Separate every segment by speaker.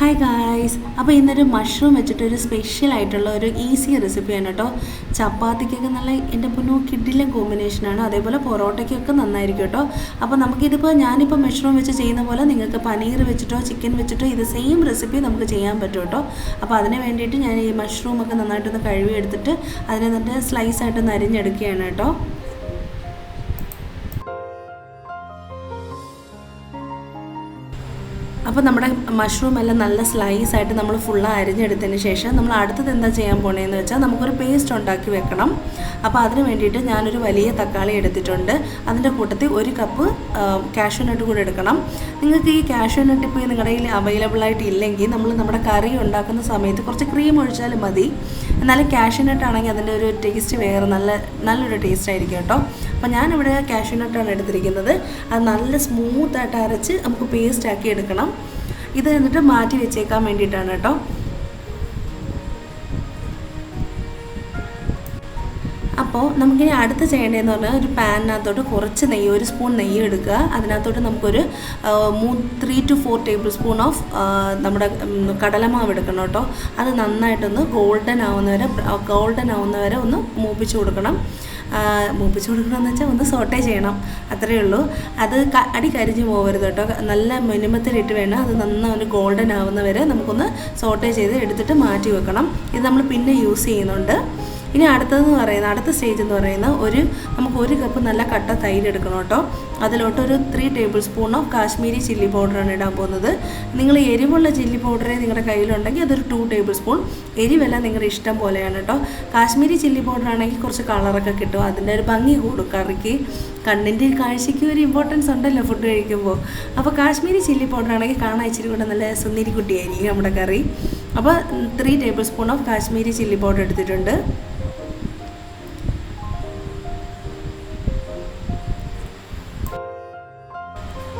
Speaker 1: Hi guys അപ്പോൾ ഇന്നൊരു mushroom വെച്ചിട്ട് ഒരു സ്പെഷ്യൽ ആയിട്ടുള്ള ഒരു ഈസി റെസിപ്പിയാണ് കേട്ടോ ചപ്പാത്തിക്കൊക്കെ നല്ല എന്റെ പൊന്നു കിഡിലെ കോമ്പിനേഷനാണ് അതേപോലെ പൊറോട്ടയ്ക്കൊക്കെ നന്നായിരിക്കും കേട്ടോ അപ്പോൾ നമുക്കിതിപ്പോൾ ഞാനിപ്പോൾ മഷ്റൂം വെച്ച് ചെയ്യുന്ന പോലെ നിങ്ങൾക്ക് പനീർ വെച്ചിട്ടോ ചിക്കൻ വെച്ചിട്ടോ ഇത് സെയിം റെസിപ്പി നമുക്ക് ചെയ്യാൻ പറ്റും കേട്ടോ അപ്പോൾ അതിന് വേണ്ടിയിട്ട് ഞാൻ ഈ മഷ്റൂമൊക്കെ നന്നായിട്ടൊന്ന് കഴുകി എടുത്തിട്ട് അതിനെ നല്ല സ്ലൈസ് ആയിട്ടൊന്ന് അരിഞ്ഞെടുക്കുകയാണ് കേട്ടോ അപ്പോൾ നമ്മുടെ മഷ്റൂം എല്ലാം നല്ല സ്ലൈസ് ആയിട്ട് നമ്മൾ ഫുള്ള് അരിഞ്ഞെടുത്തതിന് ശേഷം നമ്മൾ അടുത്തത് എന്താ ചെയ്യാൻ പോണേന്ന് വെച്ചാൽ നമുക്കൊരു പേസ്റ്റ് ഉണ്ടാക്കി വെക്കണം. അപ്പോൾ അതിന് വേണ്ടിയിട്ട് ഞാനൊരു വലിയ തക്കാളി എടുത്തിട്ടുണ്ട്. അതിന്റെ കൂട്ടത്തിൽ ഒരു കപ്പ് കാഷ്യൂ നട്ട് കൂടെ എടുക്കണം. നിങ്ങൾക്ക് ഈ കാഷ്യൂ നട്ട് ഇപ്പോൾ നിങ്ങളുടെ കയ്യിൽ അവൈലബിൾ ആയിട്ട് ഇല്ലെങ്കിൽ നമ്മൾ നമ്മുടെ കറി ഉണ്ടാക്കുന്ന സമയത്ത് കുറച്ച് ക്രീം ഒഴിച്ചാലും മതി. എന്നാലും കാഷ്യൂ നട്ട് ആണെങ്കിൽ അതിന്റെ ഒരു ടേസ്റ്റ് വേറെ നല്ല നല്ലൊരു ടേസ്റ്റ് ആയിരിക്കും കേട്ടോ. അപ്പോൾ ഞാനിവിടെ കാഷ്യൂ നട്ടാണ് എടുത്തിരിക്കുന്നത്. അത് നല്ല സ്മൂത്തായിട്ട് അരച്ച് നമുക്ക് പേസ്റ്റ് ആക്കി എടുക്കണം. ഇത് എന്നിട്ട് മാറ്റി വെച്ചേക്കാൻ വേണ്ടിയിട്ടാണ് കേട്ടോ. അപ്പോൾ നമുക്കിനി അടുത്ത് ചെയ്യേണ്ടതെന്ന് പറഞ്ഞാൽ ഒരു പാനിനകത്തോട്ട് കുറച്ച് നെയ്യ് ഒരു സ്പൂൺ നെയ്യ് എടുക്കുക. അതിനകത്തോട്ട് നമുക്കൊരു മൂ three two four tablespoon of നമ്മുടെ കടലമാവ് എടുക്കണം കേട്ടോ. അത് നന്നായിട്ടൊന്ന് ഗോൾഡൻ ആവുന്നവരെ ഗോൾഡൻ ആവുന്നവരെ ഒന്ന് മൂപ്പിച്ച് കൊടുക്കണം. മൂപ്പിച്ച് കൊടുക്കണമെന്ന് വെച്ചാൽ ഒന്ന് സോട്ടേ ചെയ്യണം. അത്രയേ ഉള്ളൂ. അത് അടി കരിഞ്ഞു പോകരുത് കേട്ടോ. നല്ല മിനിമത്തിലിട്ട് വേണം. അത് നന്നായി ഗോൾഡൻ ആവുന്നവരെ നമുക്കൊന്ന് സോട്ടേ ചെയ്ത് എടുത്തിട്ട് മാറ്റി വെക്കണം. ഇത് നമ്മൾ പിന്നെ യൂസ് ചെയ്യുന്നുണ്ട്. ഇനി അടുത്തതെന്ന് പറയുന്ന അടുത്ത സ്റ്റേജ് എന്ന് പറയുന്നത് ഒരു നമുക്ക് ഒരു കപ്പ് നല്ല കട്ട തൈര് എടുക്കണം കേട്ടോ. അതിലോട്ട് ഒരു three tablespoon of Kashmiri chilli പൗഡറാണ് ഇടാൻ പോകുന്നത്. നിങ്ങൾ എരിവുള്ള ചില്ലി പൗഡറെ നിങ്ങളുടെ കയ്യിലുണ്ടെങ്കിൽ അതൊരു ടു ടേബിൾ സ്പൂൺ എരിവല്ല നിങ്ങളുടെ ഇഷ്ടം പോലെയാണ് കേട്ടോ. കാശ്മീരി ചില്ലി പൗഡർ ആണെങ്കിൽ കുറച്ച് കളറൊക്കെ കിട്ടും. അതിന്റെ ഒരു ഭംഗി കൂടും കറിക്ക്. കണ്ണിന്റെ കാഴ്ചയ്ക്ക് ഒരു ഇമ്പോർട്ടൻസ് ഉണ്ടല്ലോ ഫുഡ് കഴിക്കുമ്പോൾ. അപ്പോൾ കാശ്മീരി ചില്ലി പൗഡർ ആണെങ്കിൽ കാണാൻ ഇച്ചിരി കൂടെ നല്ല സുന്ദരി കുട്ടിയായിരിക്കും നമ്മുടെ കറി. അപ്പോൾ three tablespoon of Kashmiri chilli powder എടുത്തിട്ടുണ്ട്.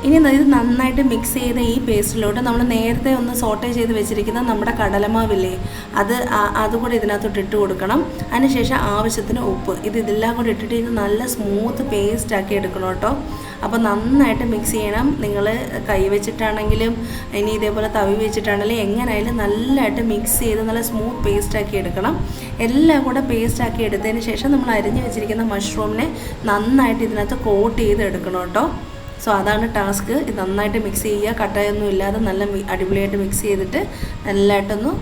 Speaker 1: ഇനി ഇത് നന്നായിട്ട് മിക്സ് ചെയ്ത ഈ പേസ്റ്റിലോട്ട് നമ്മൾ നേരത്തെ ഒന്ന് സോട്ടേ ചെയ്ത് വെച്ചിരിക്കുന്ന നമ്മുടെ കടലമാവില്ലേ അത് അതുകൂടെ ഇതിനകത്തോട്ട് ഇട്ട് കൊടുക്കണം. അതിനുശേഷം ആവശ്യത്തിന് ഉപ്പ്. ഇത് ഇതെല്ലാം കൂടി ഇട്ടിട്ട് ഇത് നല്ല സ്മൂത്ത് പേസ്റ്റ് ആക്കി എടുക്കണം കേട്ടോ. അപ്പോൾ നന്നായിട്ട് മിക്സ് ചെയ്യണം. നിങ്ങൾ കൈ വെച്ചിട്ടാണെങ്കിലും ഇനി ഇതേപോലെ തവി വെച്ചിട്ടാണെങ്കിലും എങ്ങനെയായാലും നല്ലതായിട്ട് മിക്സ് ചെയ്ത് നല്ല സ്മൂത്ത് പേസ്റ്റ് ആക്കി എടുക്കണം. എല്ലാം കൂടെ പേസ്റ്റ് ആക്കി എടുത്തതിന് ശേഷം നമ്മൾ അരിഞ്ഞ് വെച്ചിരിക്കുന്ന മഷ്റൂമിനെ നന്നായിട്ട് ഇതിനകത്ത് കോട്ട് ചെയ്ത് എടുക്കണം കേട്ടോ. സോ അതാണ് ടാസ്ക് ഇത് നന്നായിട്ട് മിക്സ് ചെയ്യുക. കട്ടയൊന്നും ഇല്ലാതെ നല്ല അടിപൊളിയായിട്ട് മിക്സ് ചെയ്തിട്ട് നല്ലതായിട്ടൊന്ന്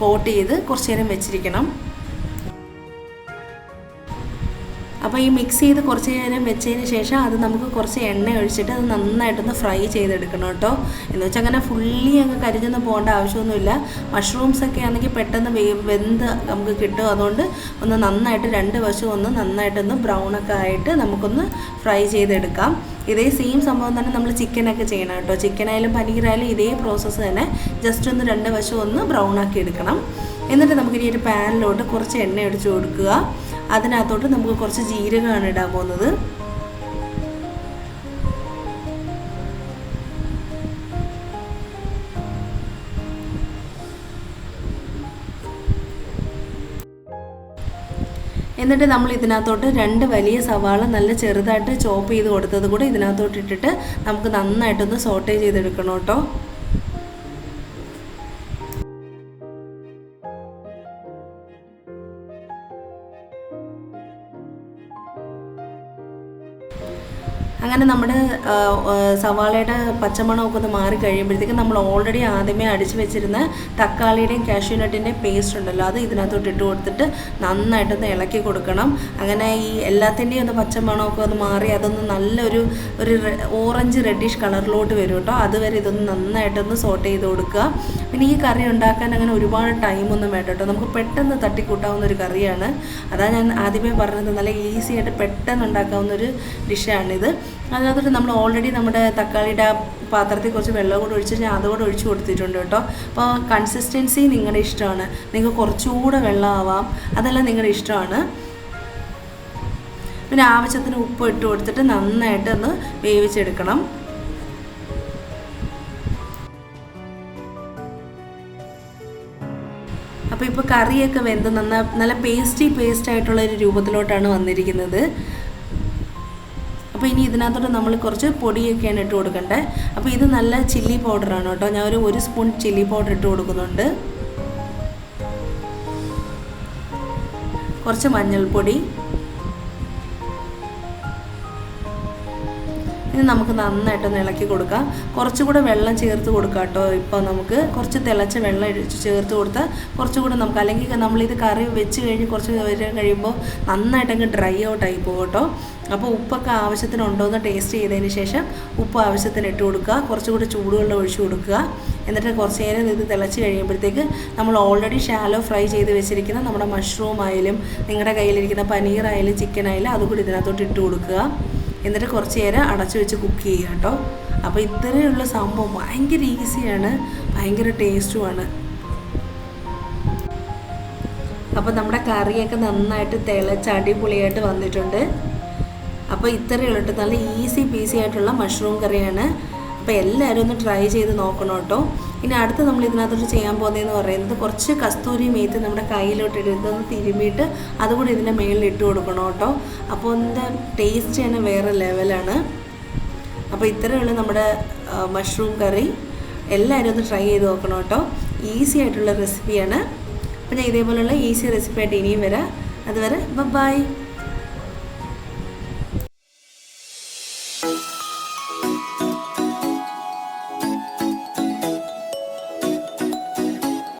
Speaker 1: കോട്ട് ചെയ്ത് കുറച്ച് നേരം വെച്ചിരിക്കണം. അപ്പോൾ ഈ മിക്സ് ചെയ്ത് കുറച്ച് നേരം വെച്ചതിന് ശേഷം അത് നമുക്ക് കുറച്ച് എണ്ണ ഒഴിച്ചിട്ട് അത് നന്നായിട്ടൊന്ന് ഫ്രൈ ചെയ്തെടുക്കണം കേട്ടോ. എന്ന് വെച്ചാൽ അങ്ങനെ ഫുള്ളി അങ്ങ് കരിഞ്ഞൊന്നും പോകേണ്ട ആവശ്യമൊന്നുമില്ല. മഷ്റൂംസ് ഒക്കെ ആണെങ്കിൽ പെട്ടെന്ന് വെന്ത് നമുക്ക് കിട്ടും. അതുകൊണ്ട് ഒന്ന് നന്നായിട്ട് രണ്ട് വശവും ഒന്ന് നന്നായിട്ടൊന്ന് ബ്രൗണൊക്കെ ആയിട്ട് നമുക്കൊന്ന് ഫ്രൈ ചെയ്തെടുക്കാം. ഇതേ സെയിം സംഭവം തന്നെ നമ്മൾ ചിക്കനൊക്കെ ചെയ്യണം കേട്ടോ. ചിക്കനായാലും പനീറായാലും ഇതേ പ്രോസസ്സ് തന്നെ. ജസ്റ്റ് ഒന്ന് രണ്ട് വശം ഒന്ന് ബ്രൗൺ ആക്കി എടുക്കണം. എന്നിട്ട് നമുക്കിനി ഒരു പാനിലോട്ട് കുറച്ച് എണ്ണ ഒഴിച്ച് കൊടുക്കുക. അതിനകത്തോട്ട് നമുക്ക് കുറച്ച് ജീരകമാണ് ഇടാൻ പോകുന്നത്. എന്നിട്ട് നമ്മൾ ഇതിനകത്തോട്ട് രണ്ട് വലിയ സവാള നല്ല ചെറുതായിട്ട് ചോപ്പ് ചെയ്ത് കൊടുത്തത് കൂടെ ഇതിനകത്തോട്ട് ഇട്ടിട്ട് നമുക്ക് നന്നായിട്ടൊന്ന് സോട്ടേ ചെയ്തെടുക്കണം കേട്ടോ. അങ്ങനെ നമ്മുടെ സവാളയുടെ പച്ചമണമൊക്കെ ഒന്ന് മാറി കഴിയുമ്പോഴത്തേക്കും നമ്മൾ ഓൾറെഡി ആദ്യമേ അടിച്ചു വെച്ചിരുന്ന തക്കാളിയുടെയും കാഷ്യൂനട്ടിന്റെയും പേസ്റ്റ് ഉണ്ടല്ലോ അത് ഇതിനകത്തോട്ട് ഇട്ട് കൊടുത്തിട്ട് നന്നായിട്ടൊന്ന് ഇളക്കി കൊടുക്കണം. അങ്ങനെ ഈ എല്ലാത്തിന്റെയും ഒന്ന് പച്ചമണമൊക്കെ ഒന്ന് മാറി അതൊന്ന് നല്ലൊരു ഒരു ഓറഞ്ച് റെഡിഷ് കളറിലോട്ട് വരും കേട്ടോ. അതുവരെ ഇതൊന്ന് നന്നായിട്ടൊന്ന് സോട്ട് ചെയ്ത് കൊടുക്കുക. പിന്നെ ഈ കറി ഉണ്ടാക്കാൻ അങ്ങനെ ഒരുപാട് ടൈമൊന്നും വേണ്ട കേട്ടോ. നമുക്ക് പെട്ടെന്ന് തട്ടിക്കൂട്ടാവുന്ന ഒരു കറിയാണ്. അതാണ് ഞാൻ ആദ്യമേ പറഞ്ഞത് നല്ല ഈസി ആയിട്ട് പെട്ടെന്ന് ഉണ്ടാക്കാവുന്ന ഒരു ഡിഷാണിത് അതിനകത്തോട്ട് നമ്മൾ ഓൾറെഡി നമ്മുടെ തക്കാളിയുടെ പാത്രത്തിൽ കുറച്ച് വെള്ളം കൂടെ ഒഴിച്ച് ഞാൻ അതുകൂടെ ഒഴിച്ച് കൊടുത്തിട്ടുണ്ട് കേട്ടോ. അപ്പോൾ കൺസിസ്റ്റൻസി നിങ്ങളുടെ ഇഷ്ടമാണ്. നിങ്ങൾക്ക് കുറച്ചുകൂടെ വെള്ളമാവാം അതെല്ലാം നിങ്ങളുടെ ഇഷ്ടമാണ്. പിന്നെ ആവശ്യത്തിന് ഉപ്പ് ഇട്ട് കൊടുത്തിട്ട് നന്നായിട്ട് ഒന്ന് വേവിച്ചെടുക്കണം. അപ്പോൾ ഇപ്പോൾ കറിയൊക്കെ വെന്ത് നന്ന നല്ല പേസ്റ്റി പേസ്റ്റ് ആയിട്ടുള്ള ഒരു രൂപത്തിലോട്ടാണ് വന്നിരിക്കുന്നത്. അപ്പോൾ ഇനി ഇതിനകത്തോട്ട് നമ്മൾ കുറച്ച് പൊടിയൊക്കെയാണ് ഇട്ട് കൊടുക്കേണ്ടത് അപ്പോൾ ഇത് നല്ല ചില്ലി പൗഡറാണ് കേട്ടോ. ഞാൻ ഒരു ഒരു സ്പൂൺ ചില്ലി പൗഡർ ഇട്ട് കൊടുക്കുന്നുണ്ട്. കുറച്ച് മഞ്ഞൾപ്പൊടി. ഇനി നമുക്ക് നന്നായിട്ടൊന്ന് ഇളക്കി കൊടുക്കാം. കുറച്ചുകൂടെ വെള്ളം ചേർത്ത് കൊടുക്കാം കേട്ടോ. ഇപ്പോൾ നമുക്ക് കുറച്ച് തിളച്ച വെള്ളം ചേർത്ത് കൊടുത്താൽ കുറച്ചുകൂടെ നമുക്ക് അല്ലെങ്കിൽ നമ്മളിത് കറി വെച്ച് കഴിഞ്ഞ് കുറച്ച് നേരം കഴിയുമ്പോൾ നന്നായിട്ട് അങ്ങ് ഡ്രൈ ഔട്ടായി പോകും കേട്ടോ. അപ്പോൾ ഉപ്പൊക്കെ ആവശ്യത്തിന് ഉണ്ടോ എന്ന് ടേസ്റ്റ് ചെയ്തതിന് ശേഷം ഉപ്പ് ആവശ്യത്തിന് ഇട്ട് കൊടുക്കുക. കുറച്ചുകൂടി ചൂടുവെള്ളം ഒഴിച്ചു കൊടുക്കുക. എന്നിട്ട് കുറച്ച് നേരം ഇത് തിളച്ച് കഴിയുമ്പോഴത്തേക്ക് നമ്മൾ ഓൾറെഡി ഷാലോ ഫ്രൈ ചെയ്ത് വെച്ചിരിക്കുന്ന നമ്മുടെ മഷ്റൂം ആയാലും നിങ്ങളുടെ കയ്യിലിരിക്കുന്ന പനീർ ആയാലും ചിക്കൻ ആയാലും അതുകൂടി ഇതിനകത്തോട്ട് ഇട്ട് കൊടുക്കുക. എന്നിട്ട് കുറച്ച് നേരം അടച്ചു വെച്ച് കുക്ക് ചെയ്യുക കേട്ടോ. അപ്പോൾ ഇത്രയുള്ള സംഭവം ഭയങ്കര ഈസിയാണ് ഭയങ്കര ടേസ്റ്റുമാണ് അപ്പോൾ നമ്മുടെ കറിയൊക്കെ നന്നായിട്ട് തിളച്ച് അടിപൊളിയായിട്ട് വന്നിട്ടുണ്ട്. അപ്പോൾ ഇത്രയേ ഉള്ളൂ നല്ല ഈസി പീസി ആയിട്ടുള്ള മഷ്റൂം കറിയാണ്. അപ്പോൾ എല്ലാവരും ഒന്ന് ട്രൈ ചെയ്ത് നോക്കണം കേട്ടോ. ഇനി അടുത്ത് നമ്മൾ ഇതിനകത്തോട്ട് ചെയ്യാൻ പോകുന്നതെന്ന് പറയുന്നത് കുറച്ച് കസ്തൂരി മേത്ത് നമ്മുടെ കയ്യിലോട്ട് ഇതൊന്ന് തിരുമ്മിയിട്ട് അതുകൂടി ഇതിന്റെ മേളിൽ ഇട്ട് കൊടുക്കണം കേട്ടോ. അപ്പോൾ ഇതിന്റെ ടേസ്റ്റ് തന്നെ വേറെ ലെവലാണ് അപ്പോൾ ഇത്രയുള്ള നമ്മുടെ മഷ്റൂം കറി എല്ലാവരും ഒന്ന് ട്രൈ ചെയ്ത് നോക്കണം കേട്ടോ. ഈസി ആയിട്ടുള്ള റെസിപ്പിയാണ് അപ്പോൾ ഞാൻ ഇതേപോലെയുള്ള ഈസി റെസിപ്പി ആയിട്ട് ഇനിയും വരാം. അതുവരെ ബൈ